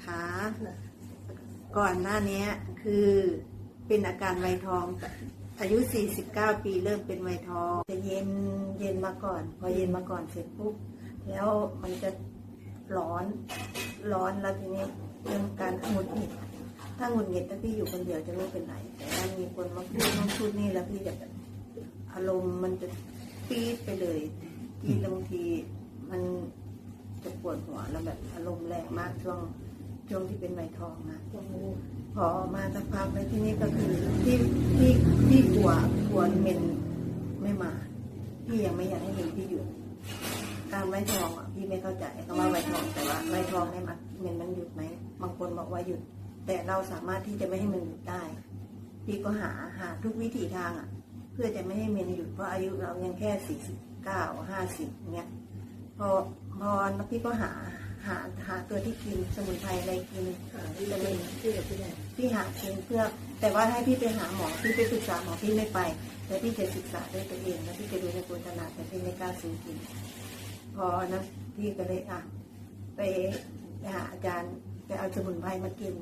นะคะ ก่อนหน้านี้คือเป็นอาการไวทอง อายุ 49 ปีเริ่มเป็นไวทองจะเย็นเย็นมาก่อน พอเย็นมาก่อนเสร็จปุ๊บแล้วมันจะร้อนร้อนแล้วทีนี้เรื่องการหงุดหงิดถ้าหงุดหงิดถ้าพี่อยู่คนเดียวจะไม่เป็นไรแต่ถ้ามีคนมาพูดมาพูดนี่แล้วพี่จะแบบอารมณ์มันจะปี๊ดไปเลยที่บางทีมันจะปวดหัวแล้วแบบอารมณ์แรงมากช่วง ช่วงที่เป็นไวทองนะพอมาสักพักไปที่นี่ก็คือที่ที่ที่กลัวกลัวเมนไม่มาพี่ยังไม่อยากให้เห็นพี่อยู่การไว้ทองอะพี่ไม่เข้าใจคำว่าไว้ทองแต่ว่าไว้ทองเนี่ยมันเมนมันหยุดไหมบางคนบอกว่าหยุด แต่เราสามารถที่จะไม่ให้มันหยุดได้พี่ก็หาหาทุกวิถีทางอะ เพื่อจะไม่ให้เมนหยุดเพราะอายุเรายังแค่สี่สิบเก้าห้าสิบเนี้ยพอพอแล้วพี่ก็หา หาหาตัวที่กินสมุนไพรอะไรกินที่จะเป็นที่กับที่ไหนพี่หาเองเพื่อ แต่ว่าให้พี่ไปหาหมอพี่ไปศึกษาหมอพี่ไม่ไปแต่พี่จะศึกษาด้วยตัวเองแล้วพี่จะดูในโฆษณาแต่พี่ไม่กล้าซื้อกิน พอนะพี่ก็เลยอะไปหาอาจารย์ไปเอาสมุนไพรมากิน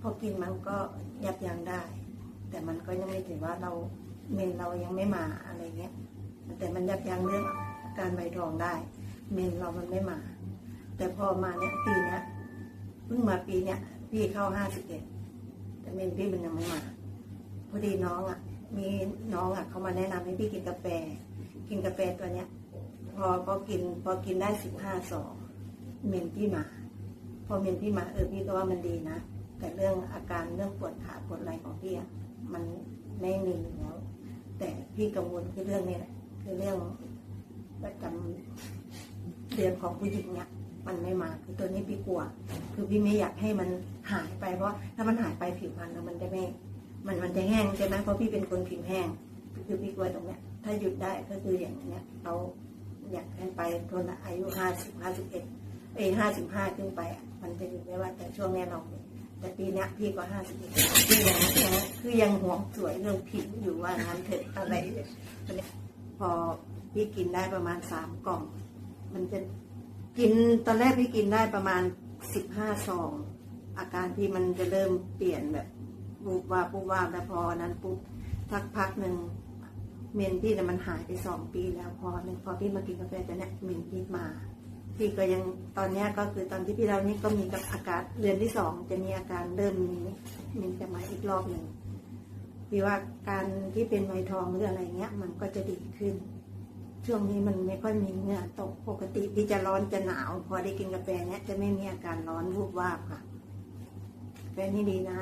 พอกินมันก็ยับยั้งได้ แต่มันก็ยังไม่ถือว่าเราเมนเรายังไม่มาอะไรเงี้ยแต่มันยับยั้งเรื่องการใบทองได้ เมนเรามันไม่มา แต่พอมาเนี่ยปีเนี้ยเพิ่งมาปีเนี้ยพี่เข้าห้าสิบเอ็ดแต่เมนพี่มันยังไม่มาพอดีน้องอะ มีน้องอะเขามาแนะนำให้พี่กินกาแฟ กินกาแฟตัวเนี้ย พอพอกิน พอกินได้สิบห้าซองเมนพี่มา พอเมนพี่มาเออพี่ก็ว่ามันดีนะแต่เรื่องอาการเรื่องปวดขาปวดไหล่ของพี่อะมันไม่มีแล้ว แต่พี่กังวลคือเรื่องนี้แหละคือเรื่องประจำเดือนของผู้หญิงเนี่ย มันไม่มาคือตัวนี้พี่กลัว คือพี่ไม่อยากให้มันหายไปเพราะถ้ามันหายไปผิวพรรณแล้วมันจะไม่ มันมันจะแห้งใช่ไหมเพราะพี่เป็นคนผิวแห้ง คือพี่กลัวตรงเนี้ย ถ้าหยุดได้ก็คืออย่างเนี้ยเราอยากให้ไปคนอายุห้าสิบห้าสิบเอ็ดเอห้าสิบห้าขึ้นไปอะมันจะหยุดได้ว่าแต่ช่วงเนี้ยเราแต่ปีนี้พี่ก็ห้าสิบเอ็ดพี่ยังยังคือยังห่วงสวยเรื่องผิวอยู่ว่างั้นเถอะอะไรเนี่ยพอพี่กินได้ประมาณสามกล่อง มันจะ กินตอนแรกพี่กินได้ประมาณสิบห้าซอง อาการที่มันจะเริ่มเปลี่ยนแบบบูบวาบบูบวาบแล้วพอนั้นปุ๊บสักพักหนึ่งเมนพี่เนี่ยมันหายไปสองปีแล้วพอหนึ่งพอพี่มากินกาแฟจะเนี่ยเมนพี่มา พี่ก็ยังตอนเนี้ยก็คือตอนที่พี่เรานี่ก็มีกับอาการเดือนที่สองจะมีอาการเริ่มมีเมนจะมาอีกรอบหนึ่งพี่ว่าการที่เป็นไวทองหรืออะไรเงี้ย มันก็จะดีขึ้น ช่วงนี้มันไม่ค่อยมีเหงื่อตกปกติพี่จะร้อนจะหนาว พอได้กินกาแฟเนี้ยจะไม่มีอาการร้อนวูบวาบค่ะกาแฟนี่ดีนะ